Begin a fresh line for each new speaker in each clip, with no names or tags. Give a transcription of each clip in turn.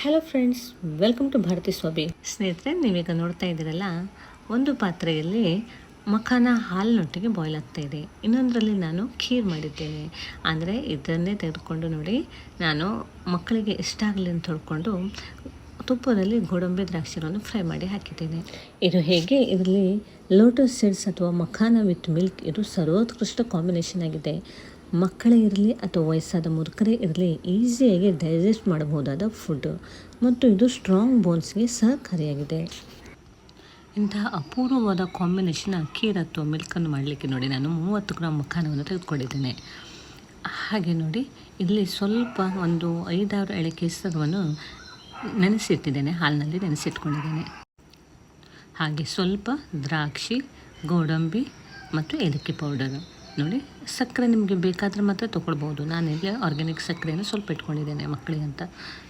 Hello friends welcome to Bharati Swabi ಸ್ನೇಹಿತರೆ ನೀವೀಗ ನೋಡ್ತಾ ಇದ್ದೀರಲ್ಲ ಒಂದು ಪಾತ್ರೆಯಲ್ಲಿ ಮಖಾನ ಹಾಲಿನೊಟ್ಟಿಗೆ ಬಾಯ್ಲ್ ಆಗ್ತಾ ಇದೆ. ಇನ್ನೊಂದರಲ್ಲಿ ನಾನು ಖೀರ್ ಮಾಡಿದ್ದೇನೆ. ಅಂದರೆ ಇದನ್ನೇ ತೆಗೆದುಕೊಂಡು ನೋಡಿ ನಾನು ಮಕ್ಕಳಿಗೆ ಇಷ್ಟ ಆಗಲಿ ಅಂತ ಹೇಳ್ಕೊಂಡು ತುಪ್ಪದಲ್ಲಿ ಗೋಡಂಬಿ ದ್ರಾಕ್ಷಿಗಳನ್ನು ಫ್ರೈ ಮಾಡಿ ಹಾಕಿದ್ದೇನೆ. ಇದು ಹೇಗೆ? ಇದರಲ್ಲಿ ಲೋಟಸ್ ಸೀಡ್ಸ್ ಅಥವಾ ಮಖಾನ ವಿತ್ ಮಿಲ್ಕ್ ಇದು ಸರ್ವೋತ್ಕೃಷ್ಟ ಕಾಂಬಿನೇಷನ್ ಆಗಿದೆ. ಮಕ್ಕಳೇ ಇರಲಿ ಅಥವಾ ವಯಸ್ಸಾದ ಮುದುಕರೇ ಇರಲಿ ಈಸಿಯಾಗಿ ಡೈಜೆಸ್ಟ್ ಮಾಡಬಹುದಾದ ಫುಡ್ ಮತ್ತು ಇದು ಸ್ಟ್ರಾಂಗ್ ಬೋನ್ಸ್ಗೆ ಸಹಕಾರಿಯಾಗಿದೆ. ಇಂತಹ ಅಪೂರ್ವವಾದ ಕಾಂಬಿನೇಷನ್ ಅಕ್ಕಿ ಅಥವಾ ಮಿಲ್ಕನ್ನು ಮಾಡಲಿಕ್ಕೆ ನೋಡಿ ನಾನು ಮೂವತ್ತು ಗ್ರಾಮ್ ಮಖಾನವನ್ನು ತೆಗೆದುಕೊಂಡಿದ್ದೇನೆ. ಹಾಗೆ ನೋಡಿ, ಇಲ್ಲಿ ಸ್ವಲ್ಪ ಒಂದು ಐದಾರು ಎಳೆ ಕೇಸರವನ್ನು ನೆನೆಸಿಟ್ಟಿದ್ದೇನೆ, ಹಾಲಿನಲ್ಲಿ ನೆನೆಸಿಟ್ಕೊಂಡಿದ್ದೇನೆ. ಹಾಗೆ ಸ್ವಲ್ಪ ದ್ರಾಕ್ಷಿ, ಗೋಡಂಬಿ ಮತ್ತು ಏಲಕ್ಕಿ ಪೌಡರು ನೋಡಿ, ಸಕ್ಕರೆ ನಿಮಗೆ ಬೇಕಾದರೆ ಮಾತ್ರ ತೊಗೊಳ್ಬೋದು. ಇಲ್ಲಿ ಆರ್ಗ್ಯಾನಿಕ್ ಸಕ್ಕರೆಯನ್ನು ಸ್ವಲ್ಪ ಇಟ್ಕೊಂಡಿದ್ದೇನೆ ಮಕ್ಕಳಿಗಂತ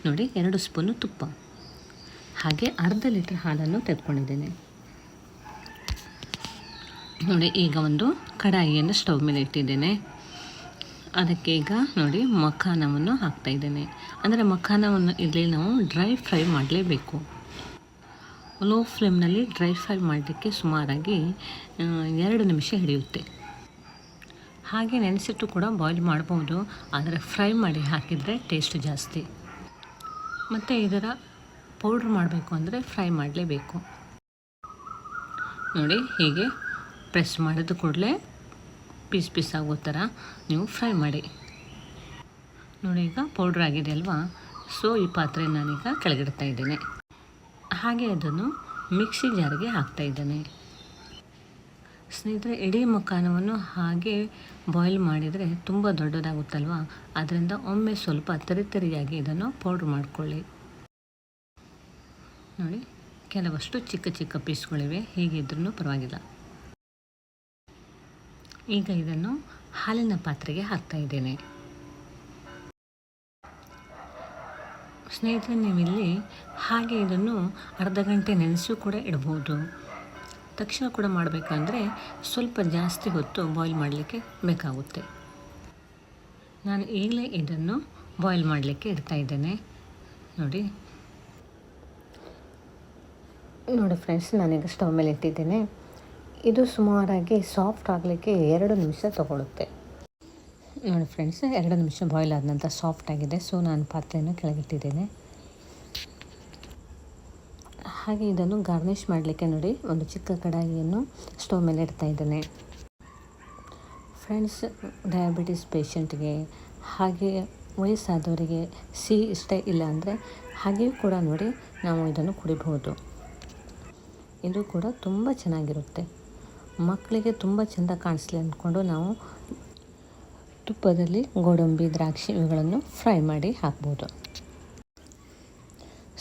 ನೋಡಿ, ಎರಡು ಸ್ಪೂನು ತುಪ್ಪ. ಹಾಗೆ ಅರ್ಧ ಲೀಟ್ರ್ ಹಾಲನ್ನು ತೆಗೆದುಕೊಂಡಿದ್ದೇನೆ. ನೋಡಿ, ಈಗ ಒಂದು ಕಡಾಯಿಯನ್ನು ಸ್ಟವ್ ಮೇಲೆ ಇಟ್ಟಿದ್ದೇನೆ. ಅದಕ್ಕೆ ಈಗ ನೋಡಿ, ಮಖಾನವನ್ನು ಹಾಕ್ತಾ ಇದ್ದೇನೆ. ಅಂದರೆ ಮಖಾನವನ್ನು ಇಲ್ಲಿ ನಾವು ಡ್ರೈ ಫ್ರೈ ಮಾಡಲೇಬೇಕು. ಲೋ ಫ್ಲೇಮ್ನಲ್ಲಿ ಡ್ರೈ ಫ್ರೈ ಮಾಡಲಿಕ್ಕೆ ಸುಮಾರಾಗಿ ಎರಡು ನಿಮಿಷ ಹಿಡಿಯುತ್ತೆ. ಹಾಗೆ ನೆನೆಸಿಟ್ಟು ಕೂಡ ಬಾಯ್ಲ್ ಮಾಡ್ಬೋದು. ಆದರೆ ಫ್ರೈ ಮಾಡಿ ಹಾಕಿದರೆ ಟೇಸ್ಟ್ ಜಾಸ್ತಿ. ಮತ್ತು ಇದರ ಪೌಡ್ರ್ ಮಾಡಬೇಕು ಅಂದರೆ ಫ್ರೈ ಮಾಡಲೇಬೇಕು. ನೋಡಿ ಹೀಗೆ ಪ್ರೆಸ್ ಮಾಡಿದ ಕೂಡಲೇ ಪೀಸ್ ಪೀಸ್ ಆಗೋ ಥರ ನೀವು ಫ್ರೈ ಮಾಡಿ. ನೋಡಿ ಈಗ ಪೌಡ್ರ್ ಆಗಿದೆ ಅಲ್ವಾ? ಸೊ ಈ ಪಾತ್ರೆ ನಾನೀಗ ಕೆಳಗಿಡ್ತಾ ಇದ್ದೇನೆ. ಹಾಗೆ ಅದನ್ನು ಮಿಕ್ಸಿ ಜಾರಿಗೆ ಹಾಕ್ತಾ ಇದ್ದೇನೆ. ಸ್ನೇಹಿತರೆ, ಇಡೀ ಮಖಾನವನ್ನು ಹಾಗೆ ಬಾಯ್ಲ್ ಮಾಡಿದರೆ ತುಂಬ ದೊಡ್ಡದಾಗುತ್ತಲ್ವ? ಅದರಿಂದ ಒಮ್ಮೆ ಸ್ವಲ್ಪ ತರಿತರಿಯಾಗಿ ಇದನ್ನು ಪೌಡ್ರ್ ಮಾಡಿಕೊಳ್ಳಿ. ನೋಡಿ, ಕೆಲವಷ್ಟು ಚಿಕ್ಕ ಚಿಕ್ಕ ಪೀಸ್ಗಳಿವೆ ಹೀಗಿದ್ರೂ ಪರವಾಗಿಲ್ಲ. ಈಗ ಇದನ್ನು ಹಾಲಿನ ಪಾತ್ರೆಗೆ ಹಾಕ್ತಾ ಇದ್ದೇನೆ. ಸ್ನೇಹಿತರೆ, ನೀವಿಲ್ಲಿ ಹಾಗೆ ಇದನ್ನು ಅರ್ಧ ಗಂಟೆ ನೆನೆಸು ಕೂಡ ಇಡ್ಬೋದು ತಕ್ಷಣ ಕೂಡ ಮಾಡಬೇಕಂದ್ರೆ ಸ್ವಲ್ಪ ಜಾಸ್ತಿ ಹೊತ್ತು ಬಾಯ್ಲ್ ಮಾಡಲಿಕ್ಕೆ ಬೇಕಾಗುತ್ತೆ. ನಾನು ಈಗಲೇ ಇದನ್ನು ಬಾಯ್ಲ್ ಮಾಡಲಿಕ್ಕೆ ಇಡ್ತಾ ಇದ್ದೇನೆ. ನೋಡಿ. ನೋಡಿ ಫ್ರೆಂಡ್ಸ್ ನಾನೀಗ ಸ್ಟವ್ ಮೇಲೆ ಇಟ್ಟಿದ್ದೇನೆ. ಇದು ಸುಮಾರಾಗಿ ಸಾಫ್ಟ್ ಆಗಲಿಕ್ಕೆ ಎರಡು ನಿಮಿಷ ತಗೊಳ್ಳುತ್ತೆ ನೋಡಿ ಫ್ರೆಂಡ್ಸ್ ಎರಡು ನಿಮಿಷ ಬಾಯ್ಲ್ ಆದ ನಂತರ ಸಾಫ್ಟ್ ಆಗಿದೆ. ಸೊ ನಾನು ಪಾತ್ರೆಯನ್ನು ಕೆಳಗಿಟ್ಟಿದ್ದೇನೆ. ಹಾಗೆ ಇದನ್ನು ಗಾರ್ನಿಷ್ ಮಾಡಲಿಕ್ಕೆ ನೋಡಿ. ಒಂದು ಚಿಕ್ಕ ಕಡಾಯಿಯನ್ನು ಸ್ಟವ್ ಮೇಲೆ ಇಡ್ತಾ ಇದ್ದೇನೆ. ಫ್ರೆಂಡ್ಸ್ ಡಯಾಬಿಟಿಸ್ ಪೇಷಂಟ್ಗೆ ಹಾಗೆ ವಯಸ್ಸಾದವರಿಗೆ ಸಿಹಿ ಇಷ್ಟ ಇಲ್ಲ ಅಂದರೆ ಹಾಗೆಯೂ ಕೂಡ ನೋಡಿ ನಾವು ಇದನ್ನು ಕುಡಿಬಹುದು. ಇದು ಕೂಡ ತುಂಬ ಚೆನ್ನಾಗಿರುತ್ತೆ. ಮಕ್ಕಳಿಗೆ ತುಂಬ ಚೆಂದ ಕಾಣಿಸ್ಲಿ ಅಂದ್ಕೊಂಡು ನಾವು ತುಪ್ಪದಲ್ಲಿ ಗೋಡಂಬಿ, ದ್ರಾಕ್ಷಿ ಇವುಗಳನ್ನು ಫ್ರೈ ಮಾಡಿ ಹಾಕ್ಬೋದು.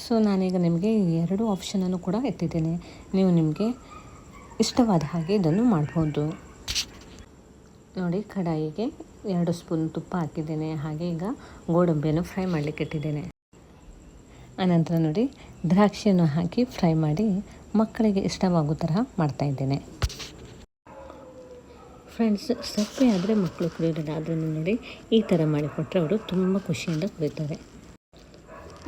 ಸೊ ನಾನೀಗ ನಿಮಗೆ ಎರಡು ಆಪ್ಷನನ್ನು ಕೂಡ ಎತ್ತಿದ್ದೇನೆ. ನೀವು ನಿಮಗೆ ಇಷ್ಟವಾದ ಹಾಗೆ ಇದನ್ನು ಮಾಡ್ಬೋದು. ನೋಡಿ, ಕಡಾಯಿಗೆ ಎರಡು ಸ್ಪೂನ್ ತುಪ್ಪ ಹಾಕಿದ್ದೇನೆ. ಹಾಗೆ ಈಗ ಗೋಡಂಬಿಯನ್ನು ಫ್ರೈ ಮಾಡಲಿಕ್ಕೆ ಇಟ್ಟಿದ್ದೇನೆ. ಆನಂತರ ನೋಡಿ, ದ್ರಾಕ್ಷಿಯನ್ನು ಹಾಕಿ ಫ್ರೈ ಮಾಡಿ ಮಕ್ಕಳಿಗೆ ಇಷ್ಟವಾಗೋ ಥರ ಮಾಡ್ತಾಯಿದ್ದೇನೆ ಫ್ರೆಂಡ್ಸ್, ಸಪ್ಪೆ ಆದರೆ ಮಕ್ಕಳು ಕುಡಿಯೋದಿಲ್ಲ ಅದನ್ನು ನೋಡಿ ಈ ಥರ ಮಾಡಿಕೊಟ್ರೆ ಅವರು ತುಂಬ ಖುಷಿಯಿಂದ ಕುಡಿತಾರೆ.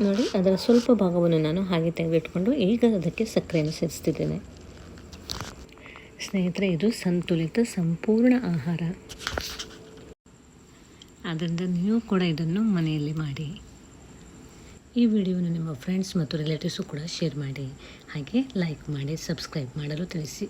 ನೋಡಿ, ಅದರ ಸ್ವಲ್ಪ ಭಾಗವನ್ನು ನಾನು ಹಾಗೆ ತೆಗೆದಿಟ್ಕೊಂಡು ಈಗ ಅದಕ್ಕೆ ಸಕ್ಕರೆಯನ್ನು ಸೇರಿಸ್ತಿದ್ದೇನೆ. ಸ್ನೇಹಿತರೆ, ಇದು ಸಂತುಲಿತ ಸಂಪೂರ್ಣ ಆಹಾರ. ಆದ್ದರಿಂದ ನೀವು ಕೂಡ ಇದನ್ನು ಮನೆಯಲ್ಲಿ ಮಾಡಿ. ಈ ವಿಡಿಯೋನ ನಿಮ್ಮ ಫ್ರೆಂಡ್ಸ್ ಮತ್ತು ರಿಲೇಟಿವ್ಸು ಕೂಡ ಶೇರ್ ಮಾಡಿ. ಹಾಗೆ ಲೈಕ್ ಮಾಡಿ ಸಬ್ಸ್ಕ್ರೈಬ್ ಮಾಡಲು ತಿಳಿಸಿ.